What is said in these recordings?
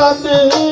কাছে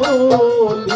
বল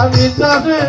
আমি তারে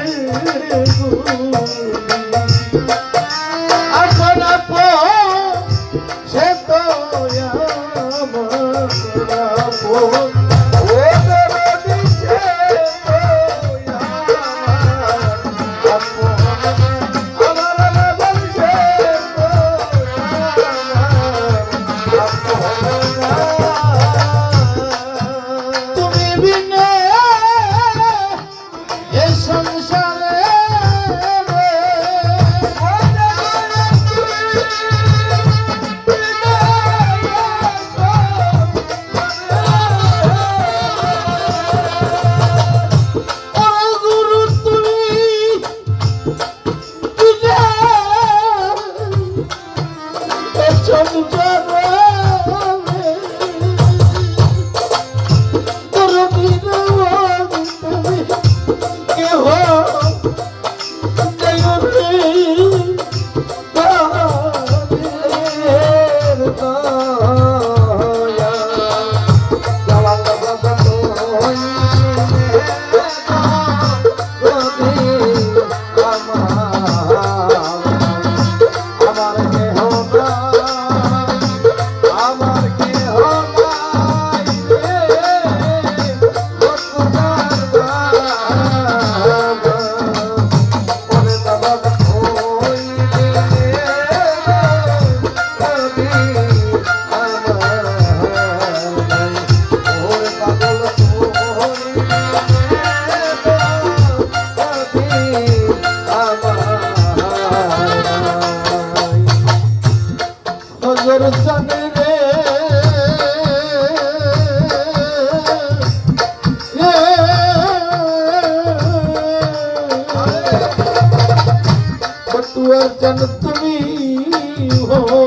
के हो ਦਰਸ਼ਨ ਰੇ। ਬਟੂਆ ਜਨ ਤੁਮੀ ਹੋ।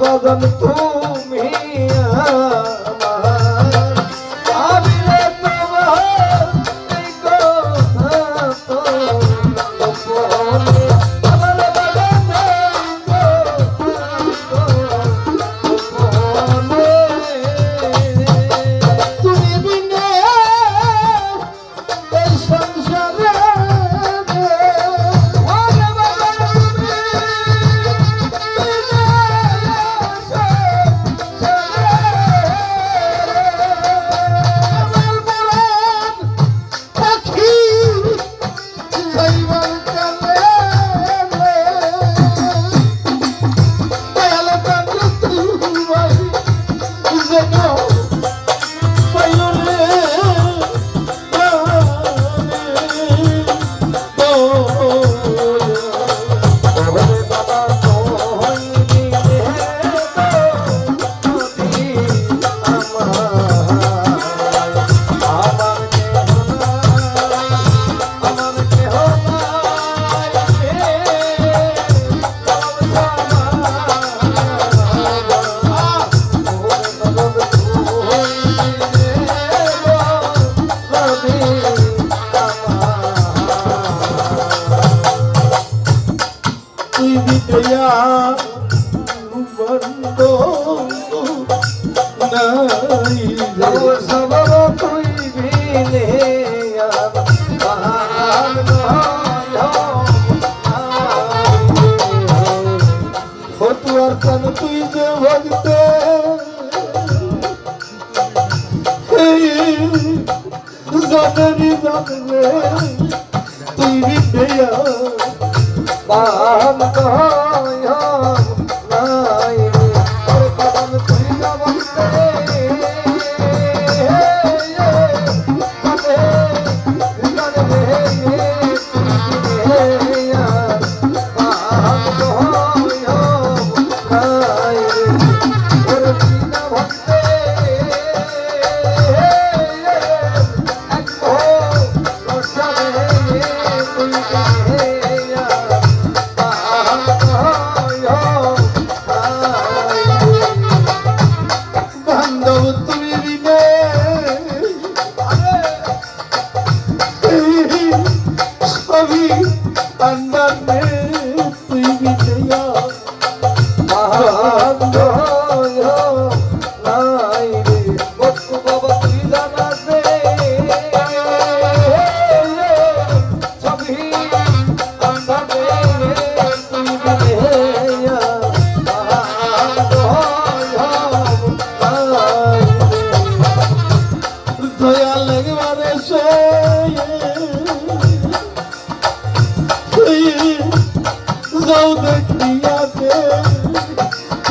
ভজন তুমি তুই যে ভক্ত জগরি জগরে তুই বিদ্যা পান কর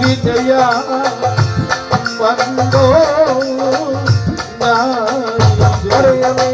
Vijayam Vandho Nalai Jariyame